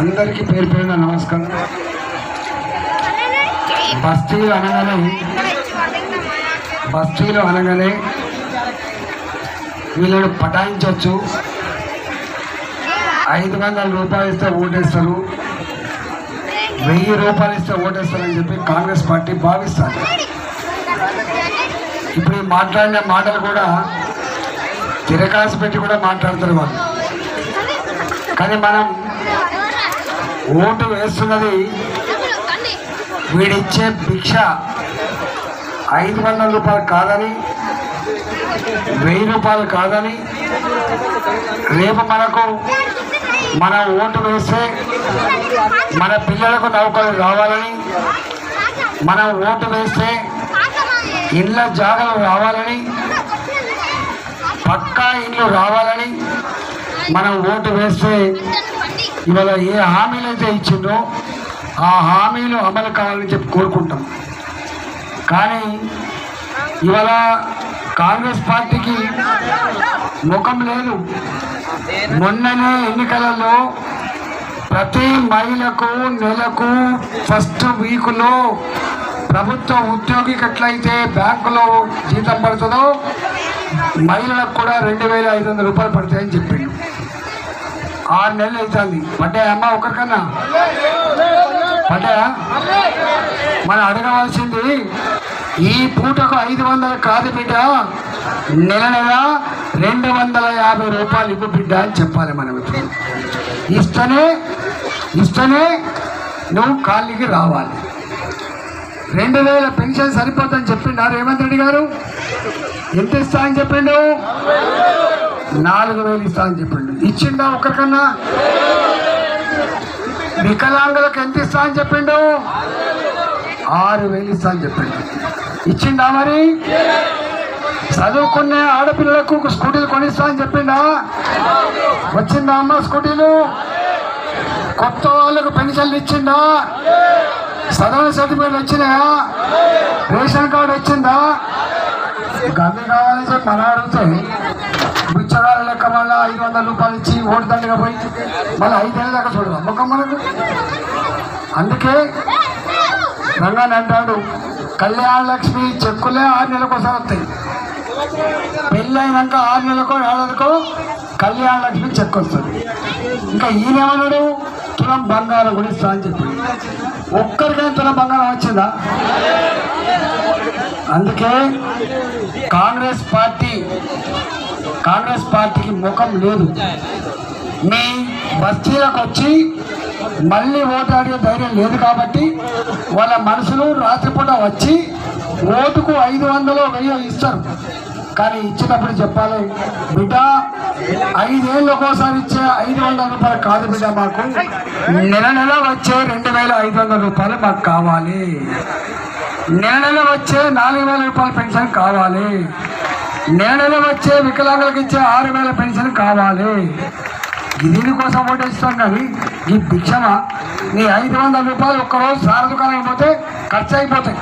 అందరికీ పేరు పేరున నమస్కారం. బస్తీలు అనగానే బస్తీలు అనగానే వీళ్ళను పటాయించవచ్చు. ఐదు వందల రూపాయలు ఇస్తే ఓటేస్తారు. వెయ్యి రూపాయలు ఇస్తే ఓటేస్తారని చెప్పి కాంగ్రెస్ పార్టీ భావిస్తారు ఇప్పుడు మాట్లాడిన మాటలు కూడా తిరకాసు పెట్టి కూడా మాట్లాడతారు వాళ్ళు. కానీ మనం ఓటు వేస్తున్నది వీడిచ్చే భిక్ష ఐదు వందల రూపాయలు కాదని వెయ్యి రూపాయలు కాదని రేపు మనకు మన ఓటు వేస్తే మన పిల్లలకు నౌకలు రావాలని మనం ఓటు వేస్తే ఇళ్ళ జాగలు రావాలని పక్కా ఇల్లు రావాలని మనం ఓటు వేస్తే ఇవాళ ఏ హామీలు అయితే ఇచ్చిందో ఆ హామీలు అమలు కావాలని చెప్పి కోరుకుంటాం. కానీ ఇవాళ కాంగ్రెస్ పార్టీకి ముఖం లేదు. మొన్ననే ఎన్నికలలో ప్రతి మహిళకు నెలకు ఫస్ట్ వీకులో ప్రభుత్వ ఉద్యోగికి ఎట్లయితే బ్యాంకులో జీతం పడుతుందో మహిళలకు కూడా రెండు వేల ఐదు వందల రూపాయలు పడతాయని చెప్పింది ఆరు నెలలు అవుతుంది. అమ్మ ఒకరికన్నా? పడ్డాయా? మనం అడగవలసింది ఈ పూటకు ఐదు వందలు కాదు బిడ్డ. నెల నెల రెండు వందల యాభై రూపాయలు ఇవ్వు బిడ్డ అని చెప్పాలి మనం ఇప్పుడు. ఇస్తేనే ఇస్తేనే నువ్వు కాళ్ళకి రావాలి. రెండు వేల పెన్షన్ సరిపోతుందని చెప్పిండు రేవంత్ రెడ్డి గారు? ఎంత ఇస్తా అని చెప్పిండు? నాలుగు వేలు ఇస్తానని చెప్పిండు. ఇచ్చిండా ఒకరికన్నా వికలాంగులకు ఎంత ఇస్తా అని చెప్పిండు? ఆరు వేలు ఇస్తా అని చెప్పిండు. ఇచ్చిండా మరి? చదువుకునే ఆడపిల్లలకు స్కూటీలు కొనిస్తా అని చెప్పిండా? వచ్చిందా అమ్మ స్కూటీలు? కొత్త వాళ్ళకు పెన్షన్లు ఇచ్చిండా? సదరణ సర్టిఫికేట్ వచ్చినాయా? రేషన్ కార్డు వచ్చిందా? గమ్మి కావాలని చెప్పి మన బిచ్చగాల లెక్క మళ్ళీ ఐదు వందల రూపాయలు ఇచ్చి ఓటు దండగా పోయి మళ్ళీ ఐదేళ్ళ దాకా చూడదు అమ్మకం మనకు? అందుకే రంగాన్ని అంటాడు కళ్యాణ లక్ష్మి చెక్కులే ఆరు నెలలకు ఒకసారి వస్తాయి. పెళ్ళి అయినాక ఆరు నెలలకో ఏడాదికో కళ్యాణ లక్ష్మి చెక్ వస్తుంది. ఇంకా ఈయనేమన్నాడు? తులం బంగారం కూడా ఇస్తా అని చెప్పి. ఒక్కరికైనా తులం బంగారం వచ్చిందా? అందుకే కాంగ్రెస్ పార్టీ కాంగ్రెస్ పార్టీకి ముఖం లేదు. మీ బస్తీలకు వచ్చి మళ్ళీ ఓటాడే ధైర్యం లేదు కాబట్టి వాళ్ళ మనసులు రాత్రిపూట వచ్చి ఓటుకు ఐదు వందలు వెయ్యి ఇస్తారు. కానీ ఇచ్చినప్పుడు చెప్పాలి బిడ్డ ఐదేళ్ళు ఒకసారి ఇచ్చే ఐదు వందల రూపాయలు కాదు బిడ్డ మాకు. నెల నెల వచ్చే రెండు వేల ఐదు వందల రూపాయలు మాకు కావాలి. నెల నెల వచ్చే నాలుగు వేల రూపాయల పెన్షన్ కావాలి. నెల వచ్చే వికలాంగులకు ఇచ్చే ఆరు వేల పెన్షన్ కావాలి. దీనికోసం ఓటేస్తాం కానీ ఈ భిక్షమ నీ ఐదు వందల రూపాయలు ఒక్కరోజు సార దుకాణానికి పోతే ఖర్చు అయిపోతాయి.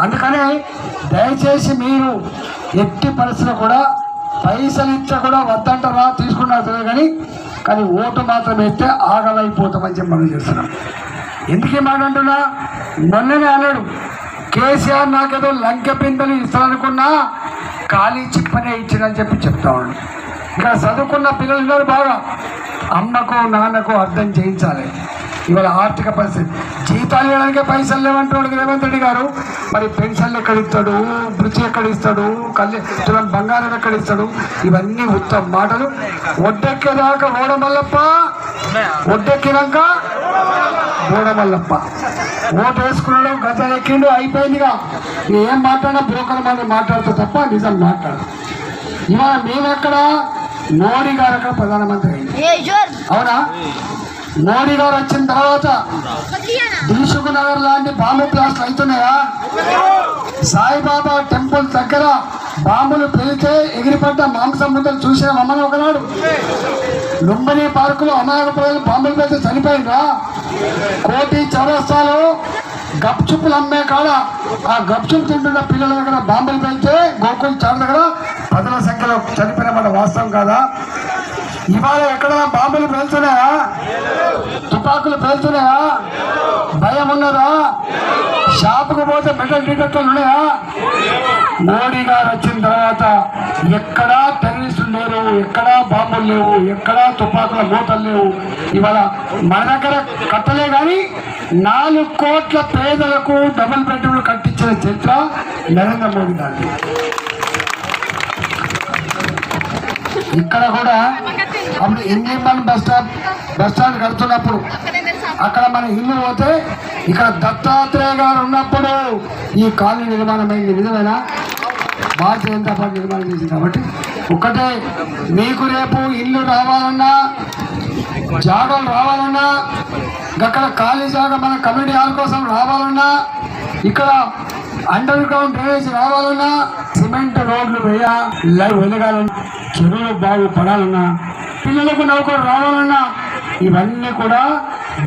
అందుకని దయచేసి మీరు ఎట్టి పరిస్థితులు కూడా పైసలు ఇచ్చా కూడా వద్దంటారా తీసుకున్నారు తెలియదు కానీ కానీ ఓటు మాత్రం వేస్తే ఆగలైపోతామని చెప్పి మనం చేస్తున్నాం. ఎందుకే ఈ మాట అంటున్నా? మొన్ననే అన్నాడు కేసీఆర్ నాకేదో లంకె పిందలు ఇస్తాననుకున్నా ఖాళీ చిప్పనే ఇచ్చిందని చెప్పి చెప్తా ఉన్నాడు. ఇక్కడ చదువుకున్న పిల్లలు ఉన్నారు బాగా. అమ్మకు నాన్నకు అర్థం చేయించాలి. ఇవాళ ఆర్థిక పరిస్థితి. జీతాలు ఇవ్వడానికే పైసలు లేవంటున్నాడు రేవంత్ రెడ్డి గారు. మరి పెన్షన్లు ఎక్కడ ఇస్తాడు బృతి ఎక్కడ ఇస్తాడు తులం బంగారం ఎక్కడ ఇస్తాడు ఇవన్నీ ఉత్తమ మాటలు. ఒడ్డెక్కేదాకా ఓడమల్లప్ప. ఒడ్డెక్కినాక ఓడమల్లప్ప. ఓటు వేసుకున్నాడు గత ఎక్కిండు అయిపోయిందిగా. ఏం మాట్లాడినా బ్రోకర్ మాట మాట్లాడుతా తప్ప నిజం మాట్లాడు. ఇవాళ మేమెక్కడ? మోడీ గారు అక్కడ ప్రధానమంత్రి అవునా? మోడీ గారు వచ్చిన తర్వాత దిల్సుఖ్ నగర్ లాంటి బాంబు బ్లాస్ట్లు అవుతున్నాయా? సాయిబాబా టెంపుల్ దగ్గర బాంబులు పెరిగితే ఎగిరిపడ్డ మాంసం ముద్దలు చూసిన మమ్మల్ని ఒకనాడు. లుంబని పార్కులో అమాయక ప్రజలు బాంబులు పెడితే చనిపోయిందా కోటి చౌరస్తాలో గప్చుప్పులు అమ్మే కాడ ఆ గప్చుప్ తింటున్న పిల్లల దగ్గర బాంబులు పెడితే గోకుల్ చార్ దగ్గర పదల సంఖ్యలో చనిపోయిన మాట వాస్తవం కాదా? ఇవాళ ఎక్కడ బాంబులు పేల్చున్నాయా? తుపాకులు పేల్చున్నాయా? భయం ఉన్నదా? షాపుకు పోతే మెటల్ డిటెక్టర్లు ఉన్నాయా? మోడీ గారు వచ్చిన తర్వాత ఎక్కడా టెర్రరిస్టులు లేరు ఎక్కడా బాంబులు లేవు ఎక్కడా తుపాకుల మూతలు లేవు. ఇవాళ మన దగ్గర కట్టలే కానీ నాలుగు కోట్ల పేదలకు డబుల్ బెడ్రూమ్లు కట్టించిన చరిత్ర నరేంద్ర మోడీ గారి ఇక్కడ కూడా అప్పుడు బస్ స్టాప్ బస్ స్టాండ్ కడుతున్నప్పుడు? అక్కడ మన ఇల్లు పోతే ఇక్కడ దత్తాత్రేయ గారు ఉన్నప్పుడు ఈ కాలనీ నిర్మాణం అయింది. నిజమేనా? భారతీయ జనతా పార్టీ నిర్మాణం చేసింది కాబట్టి ఒకటే మీకు రేపు ఇల్లు రావాలన్నా జాగాలు రావాలన్నా అక్కడ ఖాళీ జాగా మన కమ్యూనిటీ హాల్ కోసం రావాలన్నా ఇక్కడ అండర్ గ్రౌండ్ డ్రైనేజ్ రావాలన్నా సిమెంట్ రోడ్లు వేయ వెలగాలన్నా చెరువులు బాగు పడాలన్నా పిల్లలకు నౌకరు రావాలన్నా ఇవన్నీ కూడా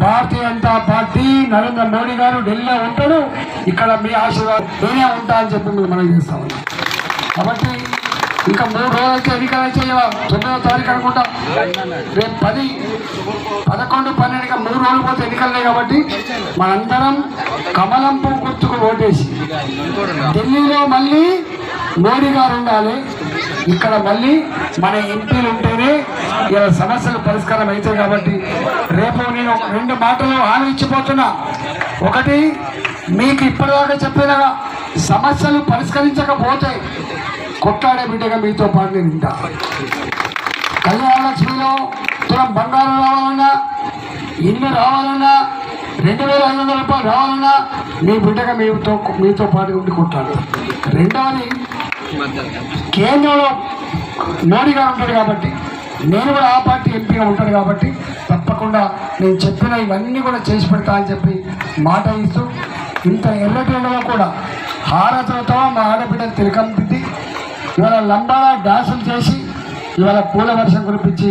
భారతీయ జనతా పార్టీ నరేంద్ర మోడీ గారు ఢిల్లీలో ఉంటాడు ఇక్కడ మీ ఆశీర్వాదం నేనే ఉంటా అని చెప్పి మీరు మనం చేస్తా ఉన్నాం. కాబట్టి ఇంకా మూడు రోజులైతే ఎన్నికలు అయితే తొమ్మిదవ తారీఖు అనుకుంటా. రేపు పది పదకొండు పన్నెండు మూడు రోజులు పోతే ఎన్నికలే కాబట్టి మనందరం కమలం పువ్వు గుర్తుకు ఓటేసి ఢిల్లీలో మళ్ళీ మోడీ గారు ఉండాలి. ఇక్కడ మళ్ళీ మన ఎంపీలు ఉంటేనే ఇలా సమస్యలు పరిష్కారం అవుతాయి కాబట్టి రేపు నేను రెండు మాటలు ఆలోచించిపోతున్నా ఒకటి మీకు ఇప్పటిదాకా చెప్పేలాగా సమస్యలు పరిష్కరించకపోతే కొట్లాడే బిడ్డగా మీతో పాటు నేను ఉంటా. కళ్యాణ లక్ష్మిలో తులం బంగారం రావాలన్నా ఇల్లు రావాలన్నా రెండు వేల ఐదు వందల రూపాయలు రావాలన్నా మీ బిడ్డగా మీతో మీతో పాటు ఉండి కొట్టాలి రెండవది కేంద్రంలో మోడీ గారు ఉంటాడు కాబట్టి నేను కూడా ఆ పార్టీ ఎంపీగా ఉంటాడు కాబట్టి తప్పకుండా నేను చెప్పిన ఇవన్నీ కూడా చేసి పెడతా అని చెప్పి మాట ఇస్తూ ఇంత ఎర్రటెండలో కూడా హారతులతో మా ఆడబిడ్డ తిరగంపింది ఇవాళ లంబాడా డాన్సులు చేసి ఇవాళ పూల వర్షం కురిపించి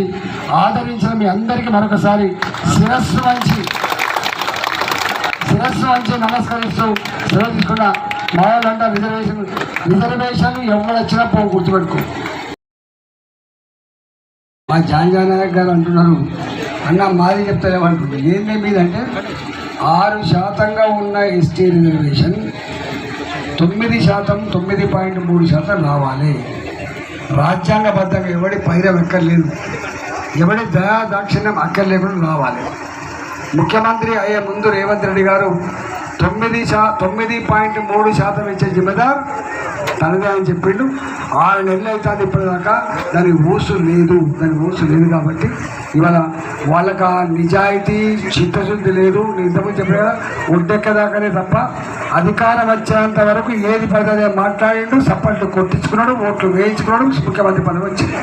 ఆదరించిన మీ అందరికీ మరొకసారి శిరస్సు వంచి శిరస్సు వంచి నమస్కరిస్తూ సెలవు తీసుకున్న మా వాళ్ళంతా రిజర్వేషన్ రిజర్వేషన్ ఎవరొచ్చినా పో గుర్తుపెట్టుకో. మా జాంజానాయక్ గారు అంటున్నారు అన్న మాది చెప్తారేమంటున్నారు ఏంటి మీదంటే ఆరు శాతంగా ఉన్న ఎస్టీ రిజర్వేషన్ తొమ్మిది శాతం తొమ్మిది పాయింట్ మూడు శాతం రావాలి. రాజ్యాంగబద్ధంగా ఎవడి పైరం ఎక్కర్లేదు. ఎవడి దయా దాక్షిణ్యం అక్కర్లేకుండా రావాలి. ముఖ్యమంత్రి అయ్యే ముందు రేవంత్ రెడ్డి గారు తొమ్మిది శా తొమ్మిది పాయింట్ మూడు శాతం ఇచ్చే జిమ్మదార్ తనదే అని చెప్పిండు. ఆరు నెలలు అవుతుంది ఇప్పటిదాకా. దాని ఊసు లేదు. దాని ఊసు లేదు కాబట్టి ఇవాళ వాళ్ళకి ఆ నిజాయితీ చిత్తశుద్ధి లేదు. నేను ఇంతకుముందు చెప్పిన కదా ఒడ్డెక్కదాకానే తప్ప అధికారం వచ్చేంత వరకు ఏది పదదే మాట్లాడిండు సప్పట్లు కొట్టించుకున్నాడు ఓట్లు వేయించుకున్నాడు ముఖ్యమంత్రి పదవి వచ్చింది.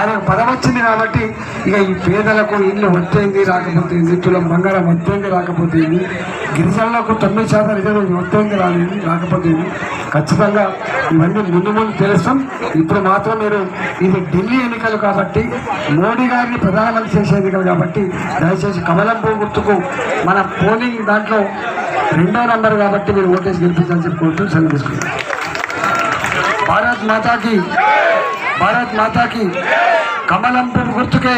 ఆయనకు పదం వచ్చింది కాబట్టి ఇక ఈ పేదలకు ఇల్లు వస్తేంది రాకపోతేంది తులం బంగారం వస్తేంది రాకపోతేంది గిరిజనులకు తొమ్మిది శాతం రిజర్వ్ వస్తేంది రాలేదు రాకపోతుంది ఖచ్చితంగా ఇవన్నీ ముందు ముందు తెలుస్తాం. ఇప్పుడు మాత్రం మీరు ఇది ఢిల్లీ ఎన్నికలు కాబట్టి మోడీ గారిని ప్రధానమంత్రి చేసే ఎన్నికలు కాబట్టి దయచేసి కమలం గుర్తుకు మన పోలింగ్ దాంట్లో రెండో నంబర్ కాబట్టి మీరు ఓటేసి గెలిపించాలని చెప్పుకుంటూ సెలవు తీసుకుంటాం భారత్ మాతాకి భారత్ మాతాకి కమలం పువ్వు గుర్తుకే